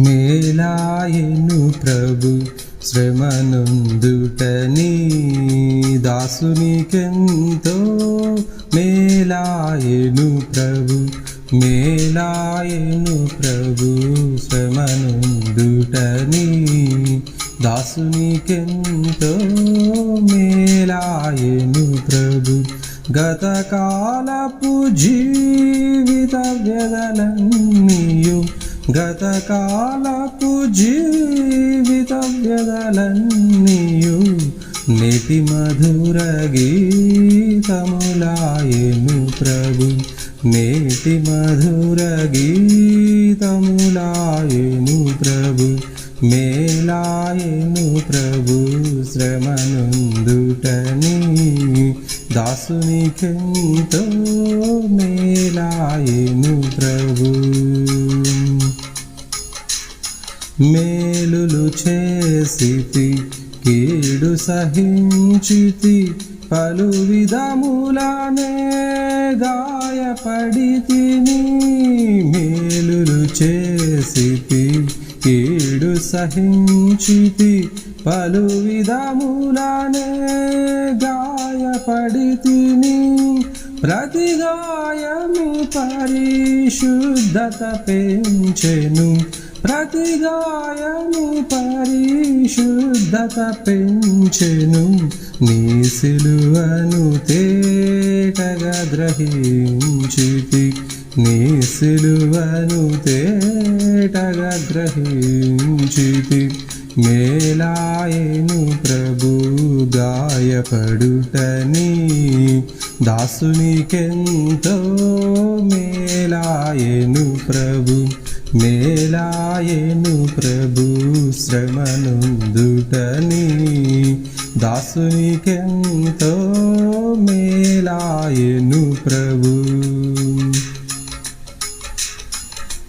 మేలాయను ప్రభు శ్రమనుందుటని దాసునికెంతో మేలాయను ప్రభు మేలాయను ప్రభు శ్రమనుందుటని దాసునికెంతో మేలాయను ప్రభు గతకాలపు జీవిత వ్యదలన్నీయు గతకాలపు జీవిత వ్యదలన్నీయు నితి మధుర గీతములాయను ప్రభు. నేటి మధుర గీతములాయను ప్రభు. మేలాయను ప్రభు శ్రమనుందుటని దాసునికెంతో మేలాయను ప్రభు. మేలులు చేసితి కీడు సహించితి పలు విధములనే గాయపడి తిని మేలులు చేసితి కీడు సహించితి పలు విధములనే గాయపడి తిని ప్రతి గాయము పరిశుద్ధత పెంచెను ప్రతి గాయము పరిశుద్ధత పెంచెను నీ సిలువను తేటగా గ్రహించితి. నీ సిలువను తేటగా గ్రహించితి. మేలాయను ప్రభు గాయపడుటని దాసునికెంతో మేలాయను ప్రభు మేలాయను ప్రభు శ్రమనుందుటని దాసునికెంతో మేలాయను ప్రభు.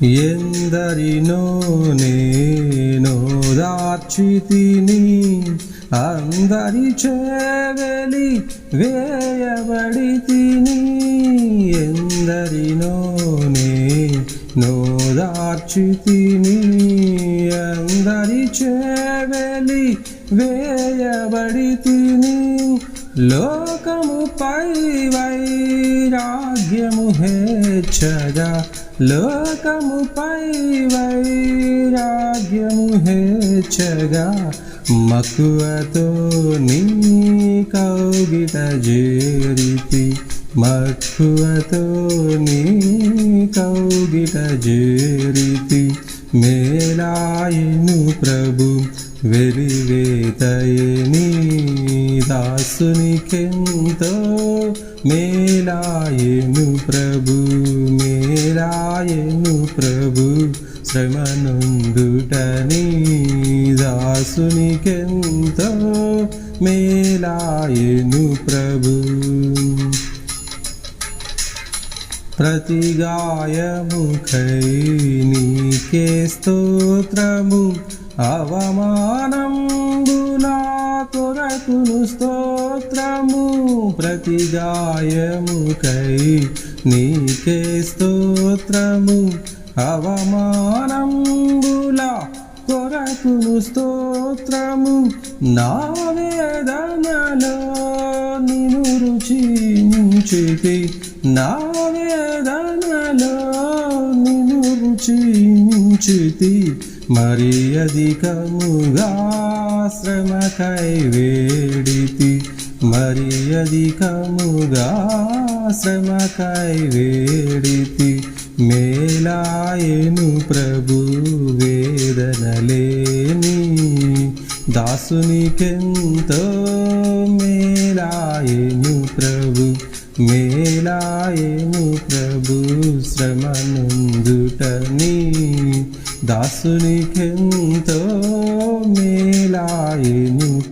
ఎందరినో నేను దాచితిని అందరి చెవెలి వేయబడి తిని ఎందరినో మార్చితిని అందరి చెవెలి వేయబడి తిని లోకముపై వైరాగ్యము హెచ్చగా లోకముపై వైరాగ్యము హేచ్చగా మక్కువతో నీ కౌగిట జేరితి మక్కువతో నీ కౌగిట జేరితి మేలాయను ప్రభు వెలివేతయని దాసునికెంతో మేలాయను ప్రభు మేలాయను ప్రభు శ్రమనుందుటని దాసునికెంతో మేలాయను ప్రభు. ప్రతి గాయముఖై నీకే స్తోత్రము అవమానంబునా కొరకును స్తోత్రము. ప్రతి గాయముఖై నీకే స్తోత్రము అవమానంబులా కొరకును స్తోత్రము. నా వేదనలో నిను రుచించితి నా వేదనలో నిను రుచించితి. మరి అధికముగా శ్రమకై వేడితి. మరి అధికముగా శ్రమకై వేడితి. మేలాయను ప్రభు వేదనలేని దాసునికెంతో మేలాయను ప్రభు శ్రమనుందుటని దాసునికెంతో